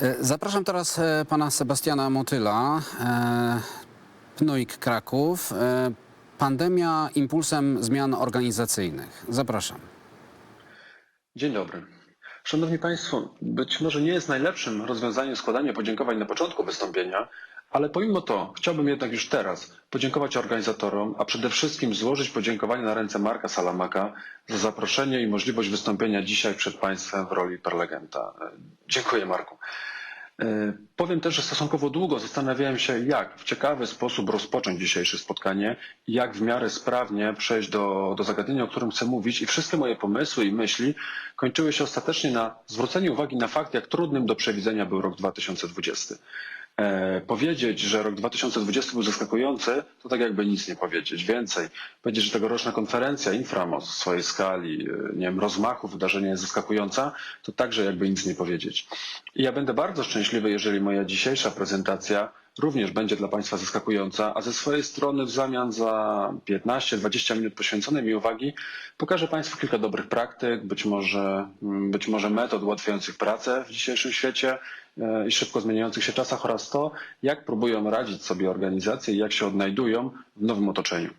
E, Zapraszam teraz e, pana Sebastiana Motyla, e, Pnoik Kraków. Pandemia impulsem zmian organizacyjnych. Zapraszam. Dzień dobry. Szanowni Państwo, być może nie jest najlepszym rozwiązaniem składanie podziękowań na początku wystąpienia, ale pomimo to chciałbym jednak już teraz podziękować organizatorom, a przede wszystkim złożyć podziękowanie na ręce Marka Salamaka za zaproszenie i możliwość wystąpienia dzisiaj przed Państwem w roli prelegenta. Dziękuję Marku. E, Powiem też, że stosunkowo długo zastanawiałem się, jak w ciekawy sposób rozpocząć dzisiejsze spotkanie jak w miarę sprawnie przejść do, do zagadnienia, o którym chcę mówić. I wszystkie moje pomysły i myśli kończyły się ostatecznie na zwróceniu uwagi na fakt, jak trudnym do przewidzenia był rok 2020. E, powiedzieć, że rok 2020 był zaskakujący, to tak jakby nic nie powiedzieć. Więcej, powiedzieć, że tegoroczna konferencja Inframos w swojej skali, e, nie wiem, rozmachu wydarzenia jest zaskakująca, to także jakby nic nie powiedzieć. I ja będę bardzo szczęśliwy, jeżeli moja dzisiejsza prezentacja również będzie dla Państwa zaskakująca, a ze swojej strony w zamian za 15-20 minut poświęconej mi uwagi pokażę Państwu kilka dobrych praktyk, być może, mm, być może metod ułatwiających pracę w dzisiejszym świecie i szybko zmieniających się czasach oraz to, jak próbują radzić sobie organizacje i jak się odnajdują w nowym otoczeniu.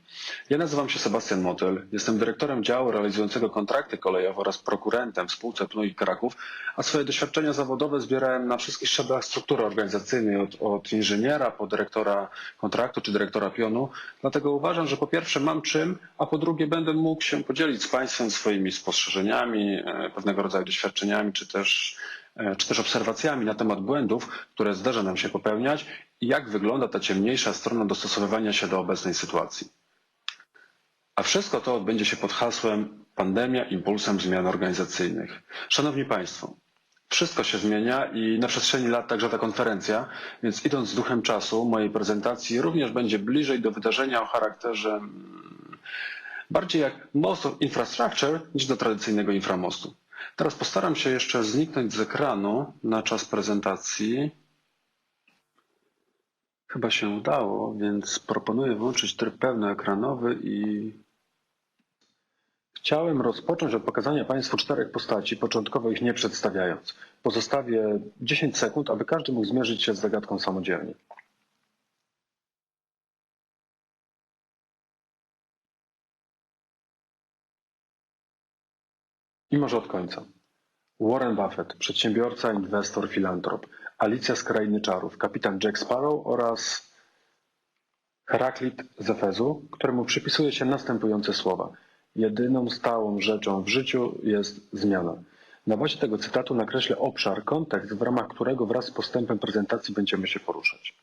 Ja nazywam się Sebastian Motyl, jestem dyrektorem działu realizującego kontrakty kolejowe oraz prokurentem w spółce Pnui Kraków, a swoje doświadczenia zawodowe zbierałem na wszystkich szczeblach struktury organizacyjnej, od, od inżyniera po dyrektora kontraktu czy dyrektora pionu. Dlatego uważam, że po pierwsze mam czym, a po drugie będę mógł się podzielić z Państwem swoimi spostrzeżeniami, e, pewnego rodzaju doświadczeniami, czy też, e, czy też obserwacjami na temat błędów, które zdarza nam się popełniać i jak wygląda ta ciemniejsza strona dostosowywania się do obecnej sytuacji. A wszystko to odbędzie się pod hasłem pandemia impulsem zmian organizacyjnych. Szanowni Państwo, wszystko się zmienia i na przestrzeni lat także ta konferencja, więc idąc z duchem czasu mojej prezentacji również będzie bliżej do wydarzenia o charakterze mm, bardziej jak most of infrastructure niż do tradycyjnego inframostu. Teraz postaram się jeszcze zniknąć z ekranu na czas prezentacji. Chyba się udało, więc proponuję włączyć tryb pełnoekranowy i Chciałem rozpocząć od pokazania Państwu czterech postaci, początkowo ich nie przedstawiając. Pozostawię 10 sekund, aby każdy mógł zmierzyć się z zagadką samodzielnie. I może od końca. Warren Buffett, przedsiębiorca, inwestor, filantrop. Alicja z Krainy Czarów, kapitan Jack Sparrow oraz Heraklit z Efezu, któremu przypisuje się następujące słowa. Jedyną stałą rzeczą w życiu jest zmiana. Na bazie tego cytatu nakreślę obszar, kontekst, w ramach którego wraz z postępem prezentacji będziemy się poruszać.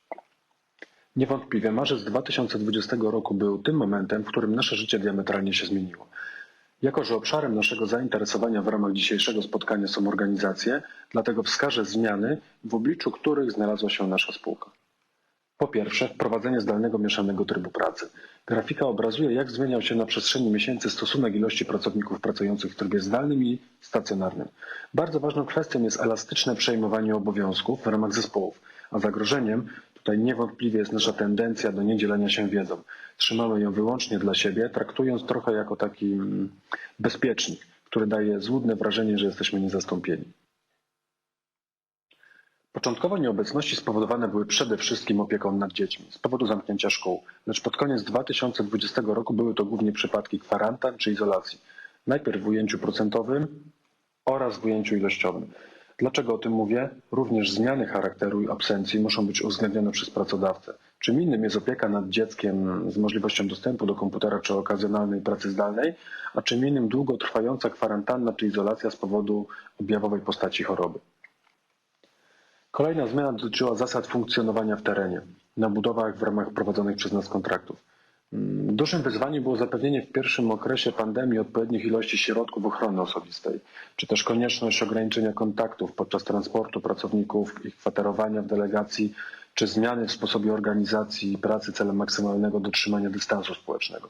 Niewątpliwie marzec 2020 roku był tym momentem, w którym nasze życie diametralnie się zmieniło. Jako, że obszarem naszego zainteresowania w ramach dzisiejszego spotkania są organizacje, dlatego wskażę zmiany, w obliczu których znalazła się nasza spółka. Po pierwsze, wprowadzenie zdalnego mieszanego trybu pracy. Grafika obrazuje, jak zmieniał się na przestrzeni miesięcy stosunek ilości pracowników pracujących w trybie zdalnym i stacjonarnym. Bardzo ważną kwestią jest elastyczne przejmowanie obowiązków w ramach zespołów, a zagrożeniem tutaj niewątpliwie jest nasza tendencja do niedzielenia się wiedzą. Trzymamy ją wyłącznie dla siebie, traktując trochę jako taki mm, bezpiecznik, który daje złudne wrażenie, że jesteśmy niezastąpieni. Początkowo nieobecności spowodowane były przede wszystkim opieką nad dziećmi z powodu zamknięcia szkół, lecz pod koniec 2020 roku były to głównie przypadki kwarantan czy izolacji. Najpierw w ujęciu procentowym oraz w ujęciu ilościowym. Dlaczego o tym mówię? Również zmiany charakteru i absencji muszą być uwzględnione przez pracodawcę. Czym innym jest opieka nad dzieckiem z możliwością dostępu do komputera czy okazjonalnej pracy zdalnej, a czym innym długotrwająca kwarantanna czy izolacja z powodu objawowej postaci choroby. Kolejna zmiana dotyczyła zasad funkcjonowania w terenie, na budowach w ramach prowadzonych przez nas kontraktów. Mm, Dużym wyzwaniem było zapewnienie w pierwszym okresie pandemii odpowiednich ilości środków ochrony osobistej, czy też konieczność ograniczenia kontaktów podczas transportu pracowników, ich kwaterowania w delegacji, czy zmiany w sposobie organizacji pracy celem maksymalnego dotrzymania dystansu społecznego.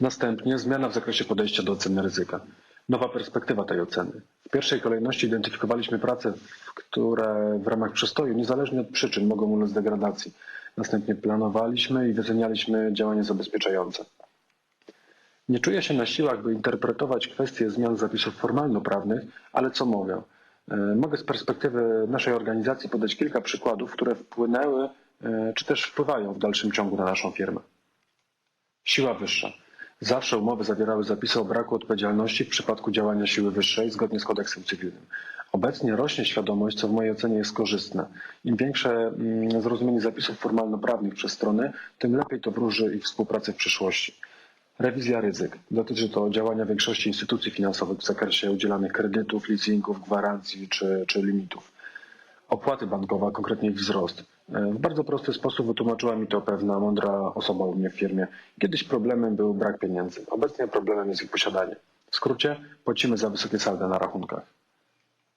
Następnie zmiana w zakresie podejścia do oceny ryzyka. Nowa perspektywa tej oceny. W pierwszej kolejności identyfikowaliśmy prace, które w ramach przestoju, niezależnie od przyczyn, mogą ulec degradacji. Następnie planowaliśmy i wycenialiśmy działania zabezpieczające. Nie czuję się na siłach, by interpretować kwestie zmian zapisów formalno-prawnych, ale co mogę? E, Mogę z perspektywy naszej organizacji podać kilka przykładów, które wpłynęły e, czy też wpływają w dalszym ciągu na naszą firmę. Siła wyższa. Zawsze umowy zawierały zapisy o braku odpowiedzialności w przypadku działania siły wyższej zgodnie z kodeksem cywilnym. Obecnie rośnie świadomość, co w mojej ocenie jest korzystne. Im większe mm, zrozumienie zapisów formalno-prawnych przez strony, tym lepiej to wróży ich współpracy w przyszłości. Rewizja ryzyk. Dotyczy to działania większości instytucji finansowych w zakresie udzielanych kredytów, leasingów, gwarancji czy, czy limitów. Opłaty bankowe, konkretnie ich wzrost. E, W bardzo prosty sposób wytłumaczyła mi to pewna mądra osoba u mnie w firmie. Kiedyś problemem był brak pieniędzy, obecnie problemem jest ich posiadanie. W skrócie, płacimy za wysokie salda na rachunkach.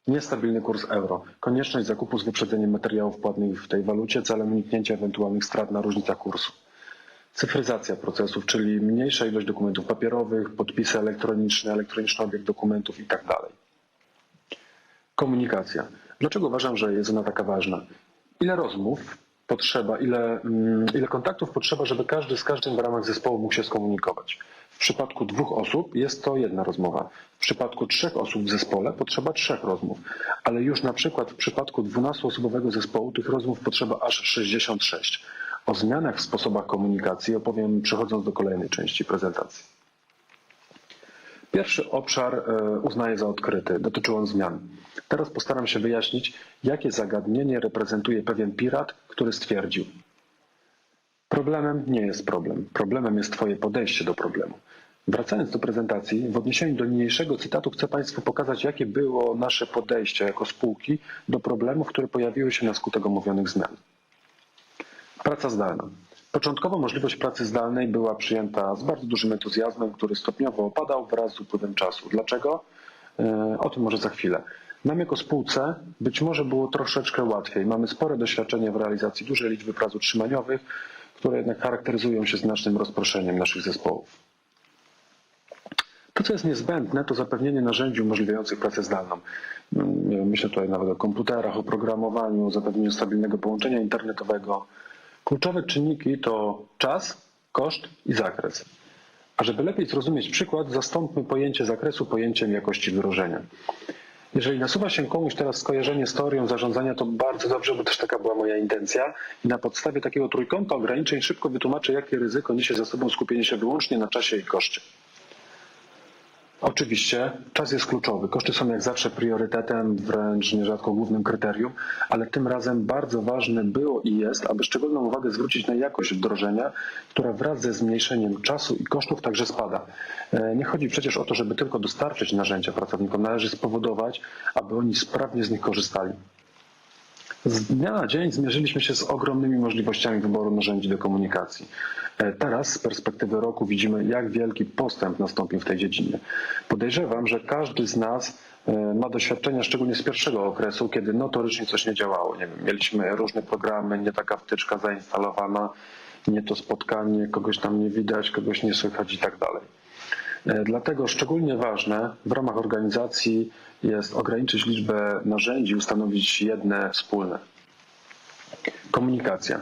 Niestabilny kurs euro. Konieczność zakupu z wyprzedzeniem materiałów płatnych w tej walucie celem uniknięcia ewentualnych strat na różnicach kursu. Cyfryzacja procesów, czyli mniejsza ilość dokumentów papierowych, podpisy elektroniczne, elektroniczny obieg dokumentów itd. Komunikacja. Dlaczego uważam, że jest ona taka ważna? Ile rozmów potrzeba, ile, mm, ile kontaktów potrzeba, żeby każdy z każdym w ramach zespołu mógł się skomunikować? W przypadku dwóch osób jest to jedna rozmowa. W przypadku trzech osób w zespole potrzeba trzech rozmów. Ale już na przykład w przypadku 12-osobowego zespołu tych rozmów potrzeba aż 66. O zmianach w sposobach komunikacji opowiem przechodząc do kolejnej części prezentacji. Pierwszy obszar e, uznaję za odkryty. Dotyczył on zmian. Teraz postaram się wyjaśnić, jakie zagadnienie reprezentuje pewien pirat, który stwierdził: Problemem nie jest problem. Problemem jest Twoje podejście do problemu. Wracając do prezentacji, w odniesieniu do niniejszego cytatu chcę Państwu pokazać, jakie było nasze podejście jako spółki do problemów, które pojawiły się na skutek omówionych zmian. Praca zdalna. Początkowo możliwość pracy zdalnej była przyjęta z bardzo dużym entuzjazmem, który stopniowo opadał wraz z upływem czasu. Dlaczego? E, O tym może za chwilę. Nam jako spółce być może było troszeczkę łatwiej. Mamy spore doświadczenie w realizacji dużej liczby prac utrzymaniowych, które jednak charakteryzują się znacznym rozproszeniem naszych zespołów. To, co jest niezbędne, to zapewnienie narzędzi umożliwiających pracę zdalną. Wiem, Myślę tutaj nawet o komputerach, o programowaniu, o zapewnieniu stabilnego połączenia internetowego. Kluczowe czynniki to czas, koszt i zakres. A żeby lepiej zrozumieć przykład, zastąpmy pojęcie zakresu pojęciem jakości wdrożenia. Jeżeli nasuwa się komuś teraz skojarzenie z teorią zarządzania, to bardzo dobrze, bo też taka była moja intencja. I na podstawie takiego trójkąta ograniczeń szybko wytłumaczę, jakie ryzyko niesie za sobą skupienie się wyłącznie na czasie i koszcie. Oczywiście czas jest kluczowy. Koszty są jak zawsze priorytetem, wręcz nierzadko głównym kryterium, ale tym razem bardzo ważne było i jest, aby szczególną uwagę zwrócić na jakość wdrożenia, która wraz ze zmniejszeniem czasu i kosztów także spada. E, Nie chodzi przecież o to, żeby tylko dostarczyć narzędzia pracownikom, należy spowodować, aby oni sprawnie z nich korzystali. Z dnia na dzień zmierzyliśmy się z ogromnymi możliwościami wyboru narzędzi do komunikacji. E, Teraz z perspektywy roku widzimy, jak wielki postęp nastąpił w tej dziedzinie. Podejrzewam, że każdy z nas e, ma doświadczenia, szczególnie z pierwszego okresu, kiedy notorycznie coś nie działało. Nie wiem, mieliśmy różne programy, nie taka wtyczka zainstalowana, nie to spotkanie, kogoś tam nie widać, kogoś nie słychać i tak dalej. E, Dlatego szczególnie ważne w ramach organizacji jest ograniczyć liczbę narzędzi, ustanowić jedne wspólne. Komunikacja.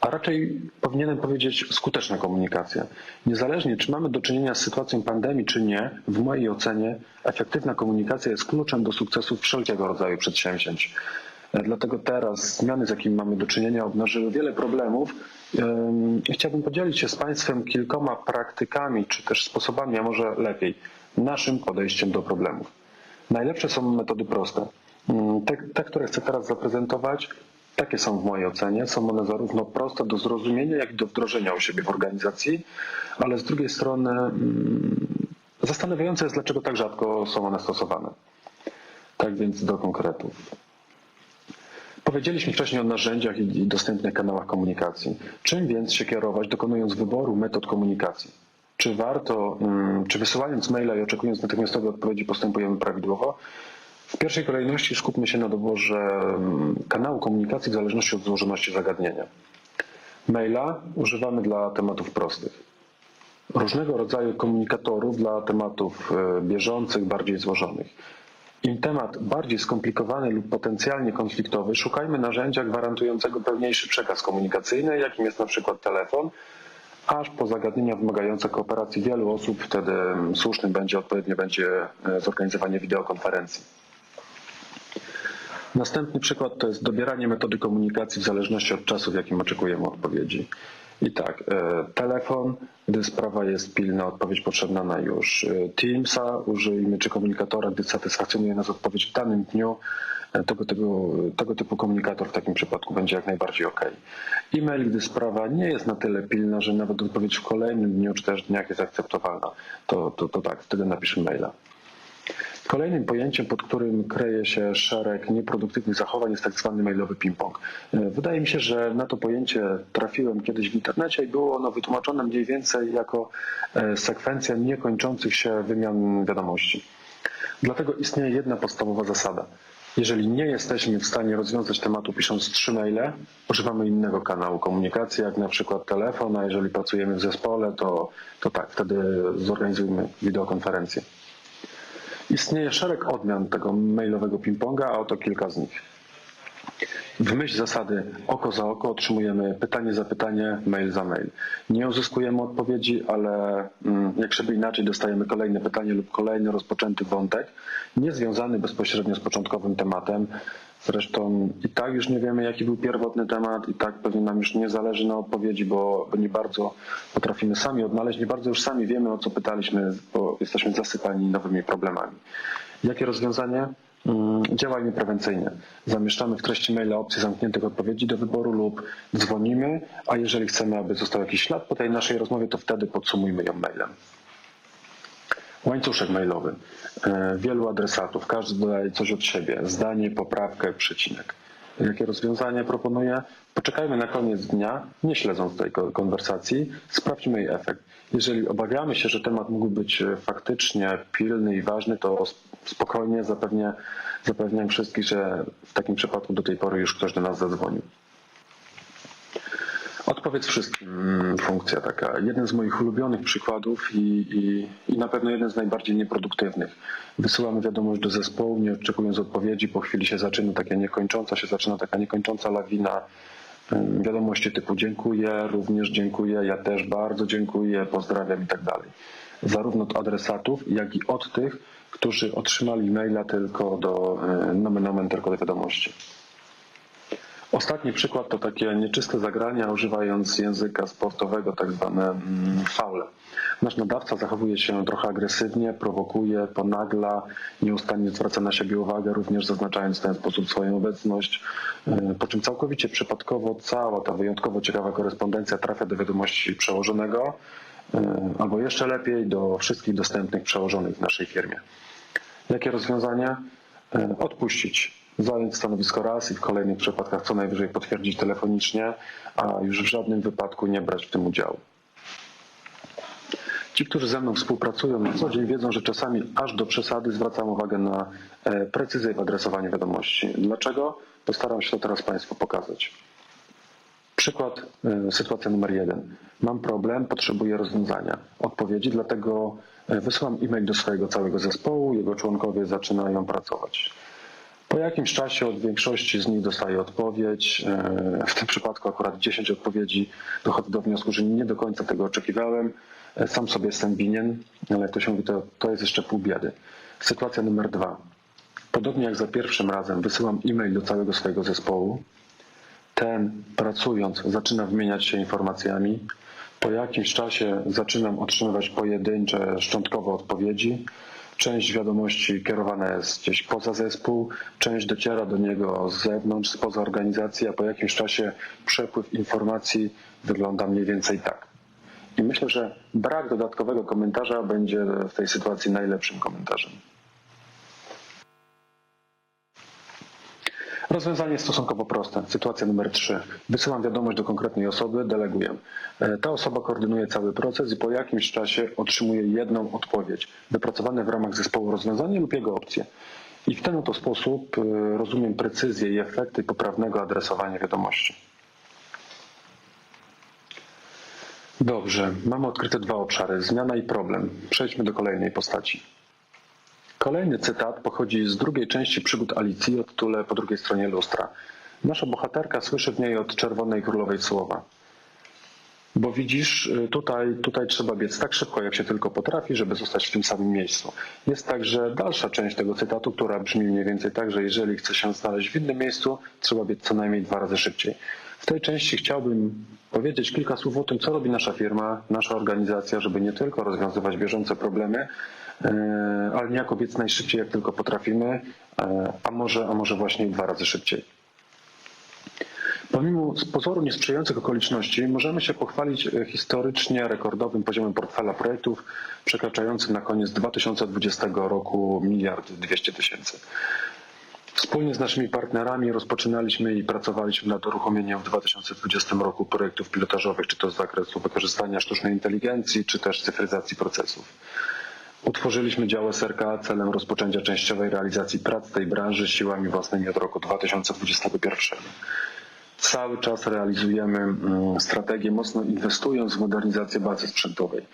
A raczej powinienem powiedzieć skuteczna komunikacja. Niezależnie czy mamy do czynienia z sytuacją pandemii, czy nie, w mojej ocenie efektywna komunikacja jest kluczem do sukcesu wszelkiego rodzaju przedsięwzięć. E, Dlatego teraz zmiany, z jakimi mamy do czynienia, obnażyły wiele problemów. Chciałbym podzielić się z Państwem kilkoma praktykami, czy też sposobami, a może lepiej, naszym podejściem do problemów. Najlepsze są metody proste. Ym, Te, te które chcę teraz zaprezentować, takie są w mojej ocenie. Są one zarówno proste do zrozumienia, jak i do wdrożenia u siebie w organizacji, ale z drugiej strony ym, zastanawiające jest, dlaczego tak rzadko są one stosowane. Tak więc do konkretów. Powiedzieliśmy wcześniej o narzędziach i dostępnych kanałach komunikacji. Czym więc się kierować, dokonując wyboru metod komunikacji? Czy warto, mm, czy wysyłając maila i oczekując natychmiastowej odpowiedzi postępujemy prawidłowo? W pierwszej kolejności skupmy się na doborze mm, kanału komunikacji w zależności od złożoności zagadnienia. Maila używamy dla tematów prostych. Różnego rodzaju komunikatorów dla tematów e, bieżących, bardziej złożonych. Im temat bardziej skomplikowany lub potencjalnie konfliktowy, szukajmy narzędzia gwarantującego pełniejszy przekaz komunikacyjny, jakim jest na przykład telefon, aż po zagadnienia wymagające kooperacji wielu osób. Wtedy mm, słusznym będzie odpowiednie będzie e, zorganizowanie wideokonferencji. Następny przykład to jest dobieranie metody komunikacji w zależności od czasu, w jakim oczekujemy odpowiedzi. I tak, e, telefon, gdy sprawa jest pilna, odpowiedź potrzebna na już. E, Teamsa użyjmy, czy komunikatora, gdy satysfakcjonuje nas odpowiedź w danym dniu. E, Tego, tego, tego typu komunikator w takim przypadku będzie jak najbardziej ok. E-mail, gdy sprawa nie jest na tyle pilna, że nawet odpowiedź w kolejnym dniu czy też dniach jest akceptowalna, to, to, to tak, wtedy napiszmy maila. Kolejnym pojęciem, pod którym kryje się szereg nieproduktywnych zachowań jest tak zwany mailowy ping-pong. E, Wydaje mi się, że na to pojęcie trafiłem kiedyś w internecie i było ono wytłumaczone mniej więcej jako e, sekwencja niekończących się wymian wiadomości. Dlatego istnieje jedna podstawowa zasada. Jeżeli nie jesteśmy w stanie rozwiązać tematu pisząc trzy maile, używamy innego kanału komunikacji, jak na przykład telefon, a jeżeli pracujemy w zespole, to, to tak, wtedy zorganizujmy wideokonferencję. Istnieje szereg odmian tego mailowego ping-ponga, a oto kilka z nich. W myśl zasady oko za oko otrzymujemy pytanie za pytanie, mail za mail. Nie uzyskujemy odpowiedzi, ale mm, jak żeby inaczej dostajemy kolejne pytanie lub kolejny rozpoczęty wątek, niezwiązany bezpośrednio z początkowym tematem. Zresztą i tak już nie wiemy, jaki był pierwotny temat, i tak pewnie nam już nie zależy na odpowiedzi, bo, nie bardzo potrafimy sami odnaleźć, nie bardzo już sami wiemy, o co pytaliśmy, bo jesteśmy zasypani nowymi problemami. Jakie rozwiązanie? Mm, Działajmy prewencyjnie. Zamieszczamy w treści maila opcję zamkniętych odpowiedzi do wyboru lub dzwonimy, a jeżeli chcemy, aby został jakiś ślad po tej naszej rozmowie, to wtedy podsumujmy ją mailem. Łańcuszek mailowy. E, Wielu adresatów, każdy dodaje coś od siebie, zdanie, poprawkę, przecinek. Jakie rozwiązanie proponuję? Poczekajmy na koniec dnia, nie śledząc tej ko- konwersacji, sprawdźmy jej efekt. Jeżeli obawiamy się, że temat mógł być e, faktycznie pilny i ważny, to spokojnie zapewnię, zapewniam wszystkich, że w takim przypadku do tej pory już ktoś do nas zadzwonił. Odpowiedz wszystkim mm, funkcja taka. Jeden z moich ulubionych przykładów i, i, i na pewno jeden z najbardziej nieproduktywnych. Wysyłamy wiadomość do zespołu, nie oczekując odpowiedzi, po chwili się zaczyna taka niekończąca się, zaczyna taka niekończąca lawina ym, wiadomości typu dziękuję, również dziękuję, ja też bardzo dziękuję, pozdrawiam i tak dalej. Zarówno od adresatów, jak i od tych, którzy otrzymali maila tylko do y, nomen omen, tylko do wiadomości. Ostatni przykład to takie nieczyste zagrania, używając języka sportowego, tak zwane mm, faule. Nasz nadawca zachowuje się trochę agresywnie, prowokuje, ponagla, nieustannie zwraca na siebie uwagę, również zaznaczając w ten sposób swoją obecność, y, po czym całkowicie przypadkowo cała ta wyjątkowo ciekawa korespondencja trafia do wiadomości przełożonego, y, albo jeszcze lepiej do wszystkich dostępnych przełożonych w naszej firmie. Jakie rozwiązania? E, Odpuścić. Zająć stanowisko raz i w kolejnych przypadkach co najwyżej potwierdzić telefonicznie, a już w żadnym wypadku nie brać w tym udziału. Ci, którzy ze mną współpracują na co dzień, wiedzą, że czasami aż do przesady zwracam uwagę na e, precyzję w adresowaniu wiadomości. Dlaczego? Postaram się to teraz Państwu pokazać. Przykład, y, sytuacja numer jeden. Mam problem, potrzebuję rozwiązania. Odpowiedzi, dlatego y, wysyłam e-mail do swojego całego zespołu, jego członkowie zaczynają pracować. Po jakimś czasie od większości z nich dostaję odpowiedź. y, W tym przypadku akurat 10 odpowiedzi dochodzę do wniosku, że nie do końca tego oczekiwałem. Y, Sam sobie jestem winien, ale jak to się mówi, to, to jest jeszcze pół biedy. Sytuacja numer dwa. Podobnie jak za pierwszym razem wysyłam e-mail do całego swojego zespołu ten pracując zaczyna wymieniać się informacjami. Po jakimś czasie zaczynam otrzymywać pojedyncze, szczątkowe odpowiedzi. Część wiadomości kierowana jest gdzieś poza zespół, część dociera do niego z zewnątrz, spoza organizacji, a po jakimś czasie przepływ informacji wygląda mniej więcej tak. I myślę, że brak dodatkowego komentarza będzie w tej sytuacji najlepszym komentarzem. Rozwiązanie jest stosunkowo proste. Sytuacja numer 3. Wysyłam wiadomość do konkretnej osoby, deleguję. E, Ta osoba koordynuje cały proces i po jakimś czasie otrzymuje jedną odpowiedź, wypracowane w ramach zespołu rozwiązanie lub jego opcję. I w ten oto sposób e, rozumiem precyzję i efekty poprawnego adresowania wiadomości. Dobrze, mamy odkryte dwa obszary, zmiana i problem. Przejdźmy do kolejnej postaci. Kolejny cytat pochodzi z drugiej części przygód Alicji o tytule po drugiej stronie lustra. Nasza bohaterka słyszy w niej od czerwonej królowej słowa. Bo widzisz, y, tutaj, tutaj trzeba biec tak szybko, jak się tylko potrafi, żeby zostać w tym samym miejscu. Jest także dalsza część tego cytatu, która brzmi mniej więcej tak, że jeżeli chce się znaleźć w innym miejscu, trzeba biec co najmniej dwa razy szybciej. W tej części chciałbym powiedzieć kilka słów o tym, co robi nasza firma, nasza organizacja, żeby nie tylko rozwiązywać bieżące problemy, ale niejako biec najszybciej, jak tylko potrafimy, e, a może, a może właśnie dwa razy szybciej. Pomimo z pozoru niesprzyjających okoliczności możemy się pochwalić e, historycznie rekordowym poziomem portfela projektów przekraczającym na koniec 2020 roku miliard 200 tysięcy. Wspólnie z naszymi partnerami rozpoczynaliśmy i pracowaliśmy nad uruchomieniem w 2020 roku projektów pilotażowych, czy to z zakresu wykorzystania sztucznej inteligencji, czy też cyfryzacji procesów. Utworzyliśmy dział SRK celem rozpoczęcia częściowej realizacji prac tej branży siłami własnymi od roku 2021. Cały czas realizujemy mm, strategię, mocno inwestując w modernizację bazy sprzętowej.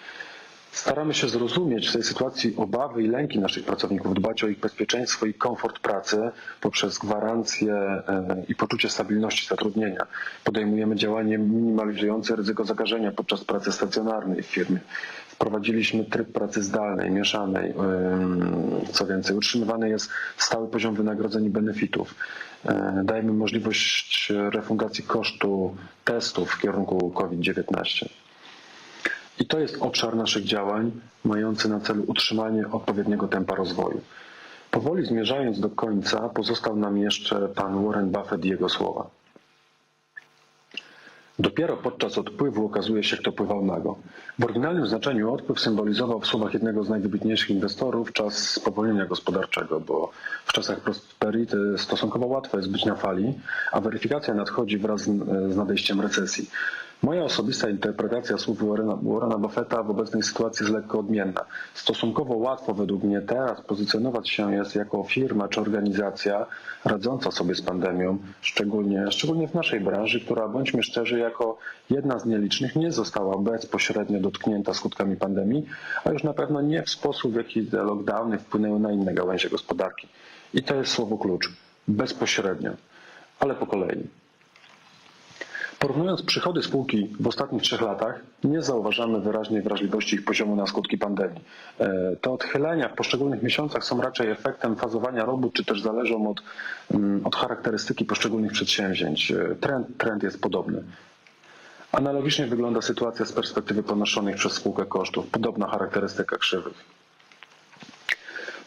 Staramy się zrozumieć w tej sytuacji obawy i lęki naszych pracowników, dbać o ich bezpieczeństwo i komfort pracy poprzez gwarancję e, i poczucie stabilności zatrudnienia. Podejmujemy działania minimalizujące ryzyko zakażenia podczas pracy stacjonarnej w firmie. Wprowadziliśmy tryb pracy zdalnej, mieszanej. Co więcej, utrzymywany jest stały poziom wynagrodzeń i benefitów. E, Dajemy możliwość refundacji kosztu testów w kierunku COVID-19. I to jest obszar naszych działań mający na celu utrzymanie odpowiedniego tempa rozwoju. Powoli zmierzając do końca, pozostał nam jeszcze pan Warren Buffett i jego słowa. Dopiero podczas odpływu okazuje się, kto pływał nago. W oryginalnym znaczeniu odpływ symbolizował w słowach jednego z najwybitniejszych inwestorów czas spowolnienia gospodarczego, bo w czasach prosperity stosunkowo łatwo jest być na fali, a weryfikacja nadchodzi wraz z z nadejściem recesji. Moja osobista interpretacja słów Warrena, Warrena Buffetta w obecnej sytuacji jest lekko odmienna. Stosunkowo łatwo według mnie teraz pozycjonować się jest jako firma czy organizacja radząca sobie z pandemią, szczególnie, szczególnie w naszej branży, która bądźmy szczerzy, jako jedna z nielicznych nie została bezpośrednio dotknięta skutkami pandemii, a już na pewno nie w sposób, w jaki te lockdowny wpłynęły na inne gałęzie gospodarki. I to jest słowo klucz. Bezpośrednio. Ale po kolei. Porównując przychody spółki w ostatnich trzech latach, nie zauważamy wyraźnej wrażliwości ich poziomu na skutki pandemii. E, Te odchylenia w poszczególnych miesiącach są raczej efektem fazowania robót, czy też zależą od, mm, od charakterystyki poszczególnych przedsięwzięć. E, Trend, trend jest podobny. Analogicznie wygląda sytuacja z perspektywy ponoszonych przez spółkę kosztów. Podobna charakterystyka krzywych.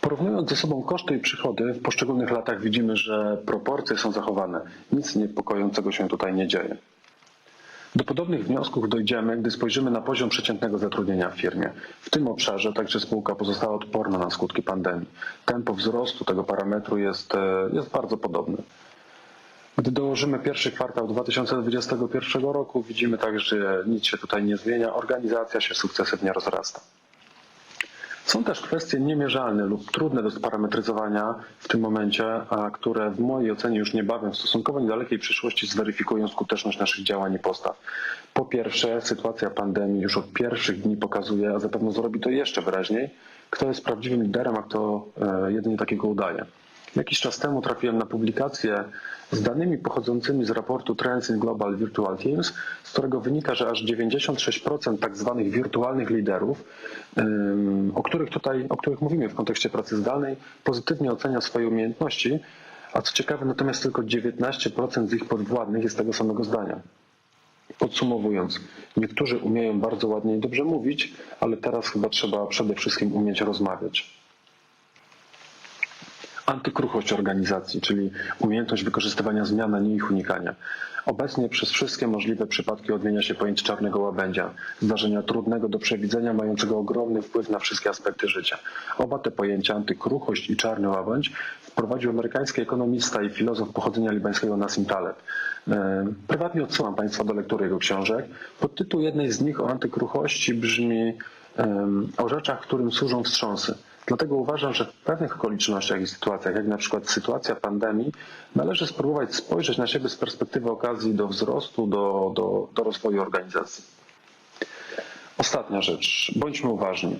Porównując ze sobą koszty i przychody w poszczególnych latach widzimy, że proporcje są zachowane. Nic niepokojącego się tutaj nie dzieje. Do podobnych wniosków dojdziemy, gdy spojrzymy na poziom przeciętnego zatrudnienia w firmie. W tym obszarze także spółka pozostała odporna na skutki pandemii. Tempo wzrostu tego parametru jest, e, jest bardzo podobne. Gdy dołożymy pierwszy kwartał 2021 roku, widzimy także, że nic się tutaj nie zmienia, organizacja się sukcesywnie rozrasta. Są też kwestie niemierzalne lub trudne do sparametryzowania w tym momencie, a które w mojej ocenie już niebawem w stosunkowo niedalekiej przyszłości zweryfikują skuteczność naszych działań i postaw. Po pierwsze, sytuacja pandemii już od pierwszych dni pokazuje, a zapewne zrobi to jeszcze wyraźniej, kto jest prawdziwym liderem, a kto e, jedynie takiego udaje. Jakiś czas temu trafiłem na publikację z danymi pochodzącymi z raportu Trends in Global Virtual Teams, z którego wynika, że aż 96% tak zwanych wirtualnych liderów, o których tutaj, o których mówimy w kontekście pracy zdalnej, pozytywnie ocenia swoje umiejętności, a co ciekawe, natomiast tylko 19% z ich podwładnych jest tego samego zdania. Podsumowując, niektórzy umieją bardzo ładnie i dobrze mówić, ale teraz chyba trzeba przede wszystkim umieć rozmawiać antykruchość organizacji, czyli umiejętność wykorzystywania zmian, a nie ich unikania. Obecnie przez wszystkie możliwe przypadki odmienia się pojęcie czarnego łabędzia, zdarzenia trudnego do przewidzenia, mającego ogromny wpływ na wszystkie aspekty życia. Oba te pojęcia, antykruchość i czarny łabędź, wprowadził amerykański ekonomista i filozof pochodzenia libańskiego Nassim Taleb. E, Prywatnie odsyłam Państwa do lektury jego książek. Podtytuł jednej z nich o antykruchości brzmi o rzeczach, którym służą wstrząsy. Dlatego uważam, że w pewnych okolicznościach i sytuacjach, jak na przykład sytuacja pandemii, należy spróbować spojrzeć na siebie z perspektywy okazji do wzrostu, do, do, do rozwoju organizacji. Ostatnia rzecz. Bądźmy uważni.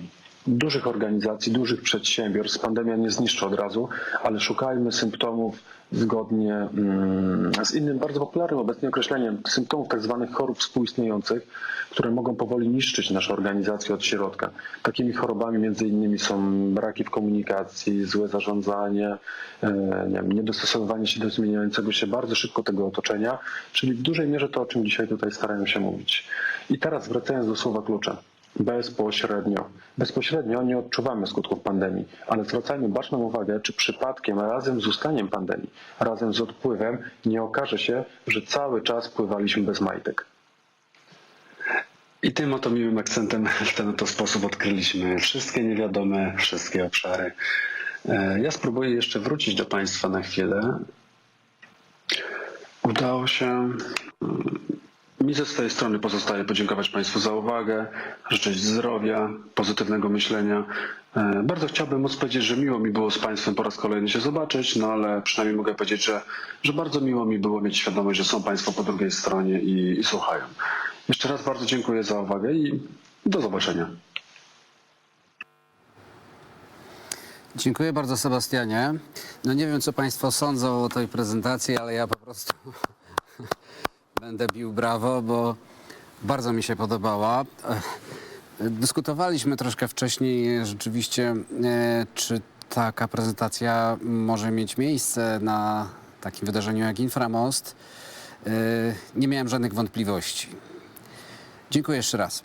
Dużych organizacji, dużych przedsiębiorstw pandemia nie zniszczy od razu, ale szukajmy symptomów zgodnie mm, z innym bardzo popularnym obecnie określeniem symptomów tak zwanych chorób współistniejących, które mogą powoli niszczyć nasze organizacje od środka. Takimi chorobami między innymi są braki w komunikacji, złe zarządzanie, e, nie niedostosowywanie się do zmieniającego się bardzo szybko tego otoczenia, czyli w dużej mierze to, o czym dzisiaj tutaj starają się mówić. I teraz wracając do słowa klucza. Bezpośrednio. Bezpośrednio nie odczuwamy skutków pandemii, ale zwracajmy baczną uwagę, czy przypadkiem razem z ustaniem pandemii, razem z odpływem nie okaże się, że cały czas pływaliśmy bez majtek. I tym oto miłym akcentem w ten oto sposób odkryliśmy wszystkie niewiadome, wszystkie obszary. E, Ja spróbuję jeszcze wrócić do Państwa na chwilę. Udało się. Mi ze swojej strony pozostaje podziękować Państwu za uwagę, życzyć zdrowia, pozytywnego myślenia. E, Bardzo chciałbym móc powiedzieć, że miło mi było z Państwem po raz kolejny się zobaczyć, no ale przynajmniej mogę powiedzieć, że, że bardzo miło mi było mieć świadomość, że są Państwo po drugiej stronie i, i słuchają. Jeszcze raz bardzo dziękuję za uwagę i do zobaczenia. Dziękuję bardzo Sebastianie. No nie wiem, co Państwo sądzą o tej prezentacji, ale ja po prostu będę bił brawo, bo bardzo mi się podobała. Dyskutowaliśmy troszkę wcześniej rzeczywiście, e, czy taka prezentacja może mieć miejsce na takim wydarzeniu jak Inframost. E, Nie miałem żadnych wątpliwości. Dziękuję jeszcze raz.